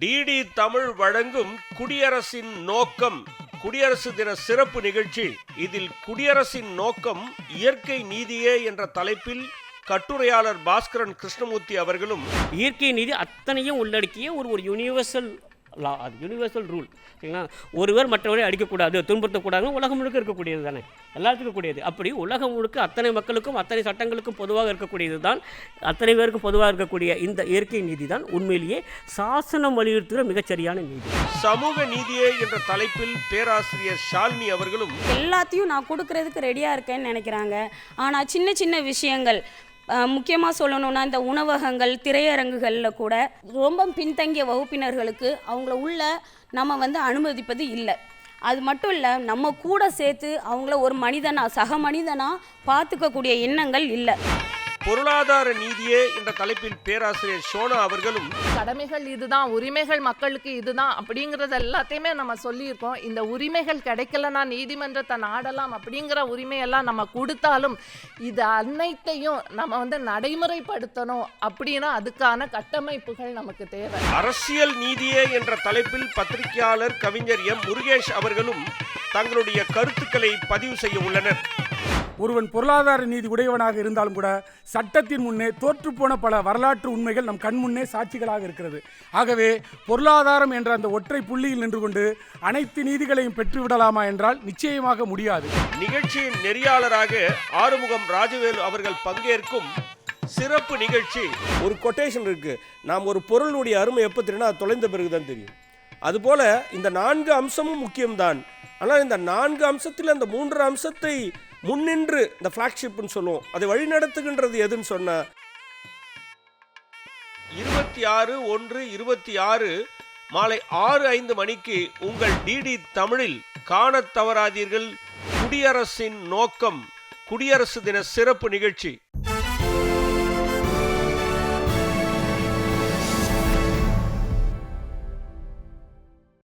DD Tamil வழங்கும் குடியரசின் நோக்கம் குடியரசு தின சிறப்பு நிகழ்ச்சி. இதில் குடியரசின் நோக்கம் இயற்கை நீதியே என்ற தலைப்பில் கட்டுரையாளர் பாஸ்கரன் கிருஷ்ணமூர்த்தி அவர்களும் இயற்கை நீதி அத்தனையும் உள்ளடக்கிய ஒரு ஒரு யூனிவர்சல் லா அது யூனிவர்சல் ரூல் சரிங்களா? ஒருவர் மற்றவரை அடிக்கக்கூடாது துன்புறுத்தக்கூடாதுன்னு உலகம் முழுக்க இருக்கக்கூடியது தானே? எல்லாத்துக்கும் இருக்கக்கூடியது அப்படி உலகம் முழுக்க அத்தனை மக்களுக்கும் அத்தனை சட்டங்களுக்கும் பொதுவாக இருக்கக்கூடியது தான் அத்தனை பேருக்கும் பொதுவாக இருக்கக்கூடிய இந்த இயற்கை நீதி தான் உண்மையிலேயே சாசனம் வலியுறுத்துகிற மிகச்சரியான நீதி. சமூக நீதியே என்ற தலைப்பில் பேராசிரியர் ஷாலினி அவர்களும் எல்லாத்தையும் நான் கொடுக்கறதுக்கு ரெடியாக இருக்கேன்னு நினைக்கிறாங்க. ஆனால் சின்ன சின்ன விஷயங்கள் முக்கியமாக சொல்லணும்னா இந்த உணவகங்கள் திரையரங்குகளில் கூட ரொம்ப பின்தங்கிய வகுப்பினர்களுக்கு அவங்கள உள்ள நம்ம வந்து அனுமதிப்பது இல்லை. அது மட்டும் இல்லை நம்ம கூட சேர்த்து அவங்கள ஒரு மனிதனா சக மனிதனாக பார்த்துக்கக்கூடிய எண்ணங்கள் இல்லை. பொருளாதார நீதியே என்ற தலைப்பில் பேராசிரியர் ஷோனா அவர்களும் கடமைகள் இதுதான் உரிமைகள் மக்களுக்கு இதுதான் அப்படிங்கறது எல்லாத்தையுமே நம்ம சொல்லியிருக்கோம். இந்த உரிமைகள் கிடைக்கலனா நீதிமன்றத்தை நாடலாம் அப்படிங்கிற உரிமையெல்லாம் நம்ம கொடுத்தாலும் இது அனைத்தையும் நம்ம வந்து நடைமுறைப்படுத்தணும் அப்படின்னா அதுக்கான கட்டமைப்புகள் நமக்கு தேவை. அரசியல் நீதியே என்ற தலைப்பில் பத்திரிகையாளர் கவிஞர் எம் முருகேஷ் அவர்களும் தங்களுடைய கருத்துக்களை பதிவு செய்ய உள்ளனர். ஒருவன் பொருளாதார நீதி உடையவனாக இருந்தாலும் கூட சட்டத்தின் முன்னே தோற்றுப்போன பல வரலாற்று உண்மைகள் நம் கண் முன்னே சாட்சிகளாக இருக்கிறது. ஆகவே பொருளாதாரம் என்ற அந்த ஒற்றை புள்ளியில் நின்று கொண்டு அனைத்து நீதிகளையும் பெற்றுவிடலாமா என்றால் நிச்சயமாக முடியாது. நிகழ்ச்சியின் நெறியாளராக ஆறுமுகம் ராஜவேலு அவர்கள் பங்கேற்கும் சிறப்பு நிகழ்ச்சி. ஒரு கொட்டேஷன் இருக்கு. நாம் ஒரு பொருளுடைய அருமை எப்போ தெரியும் அது தொலைந்த பிறகு தான் தெரியும். அதுபோல இந்த நான்கு அம்சமும் முக்கியம்தான். ஆனால் இந்த நான்கு அம்சத்தில் அந்த மூன்று அம்சத்தை முன்னின்று இந்த ஃப்ளாக்ஷிப்னு சொல்லுவோம். அதை வழிநடத்துகின்றது எதுன்னு சொன்ன இருபத்தி ஆறு ஒன்று இருபத்தி ஆறு மாலை ஆறு ஐந்து மணிக்கு உங்கள் டிடி தமிழில் காணத் தவறாதீர்கள். குடியரசின் நோக்கம் குடியரசு தின சிறப்பு நிகழ்ச்சி.